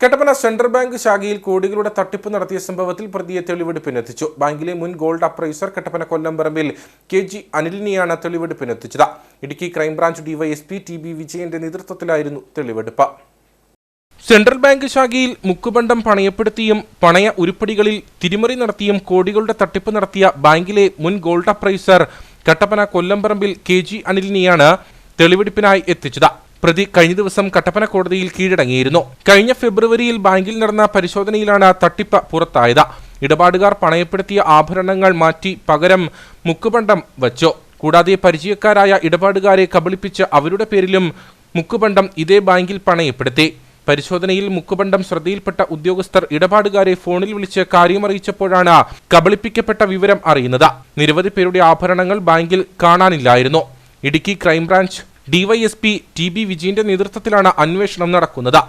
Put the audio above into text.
Kattappana central bank ശാഖയിൽ കോടികളുടെ തട്ടിപ്പ് നടത്തിയ സംഭവത്തിൽ പ്രതിയെ തെളിവെടുപ്പിനെത്തിച്ചു. ബാങ്കിലെ മുൻ gold appraiser Kattappana Kollamparambil K G അനിലിനെയാണ് തെളിവെടുപ്പിനെത്തിച്ചത്. Idukki crime branch DYSP T B വിജയന്റെ നേതൃത്വത്തിലായിരുന്നു തെളിവെടുപ്പ്. സെൻട്രൽ ബാങ്ക് ശാഖയിൽ മുക്കുബണ്ടം പണയപ്പെടുത്തിയും പണയ ഉരുപ്പടികളിൽ തിരിമറി നടത്തിയും കോടികളുടെ തട്ടിപ്പ് നടത്തിയ ബാങ്കിലെ മുൻ gold appraiser Kattappana Kollamparambil K G അനിലിനെയാണ് തെളിവെടുപ്പിനായി എത്തിച്ചത്. പ്രതി കഴിഞ്ഞ ദിവസം കട്ടപ്പന കോടതിയിൽ കീഴടങ്ങിയിരുന്നു. കഴിഞ്ഞ ഫെബ്രുവരിയിൽ ബാങ്കിൽ നടന്ന പരിശോധനയിലാണ് തട്ടിപ്പ് പുറത്തായത്. ഇടപാടുകാർ പണയപ്പെടുത്തിയ ആഭരണങ്ങൾ മാറ്റി പകരം മുക്കുപണ്ടം വച്ചു. കൂടാതെ പരിചയക്കാരായ ഇടപാടുകാരെ കബളിപ്പിച്ച് അവരുടെ പേരിലും മുക്കുപണ്ടം ഇതേ ബാങ്കിൽ പണയപ്പെടുത്തി. പരിശോധനയിൽ മുക്കുപണ്ടം ശ്രദ്ധയിൽപ്പെട്ട ഉദ്യോഗസ്ഥർ ഇടപാടുകാരെ ഫോണിൽ വിളിച്ച് കാര്യമറിയിച്ചപ്പോഴാണ് കബളിപ്പിക്കപ്പെട്ട വിവരം അറിയുന്നത്. നിരവധി പേരുടെ ആഭരണങ്ങൾ ബാങ്കിൽ കാണാനില്ലായിരുന്നു. Idukki crime branch DYSP T B വിജയന്റെ നേതൃത്വത്തിലാണ് അന്വേഷണം നടക്കുന്നത്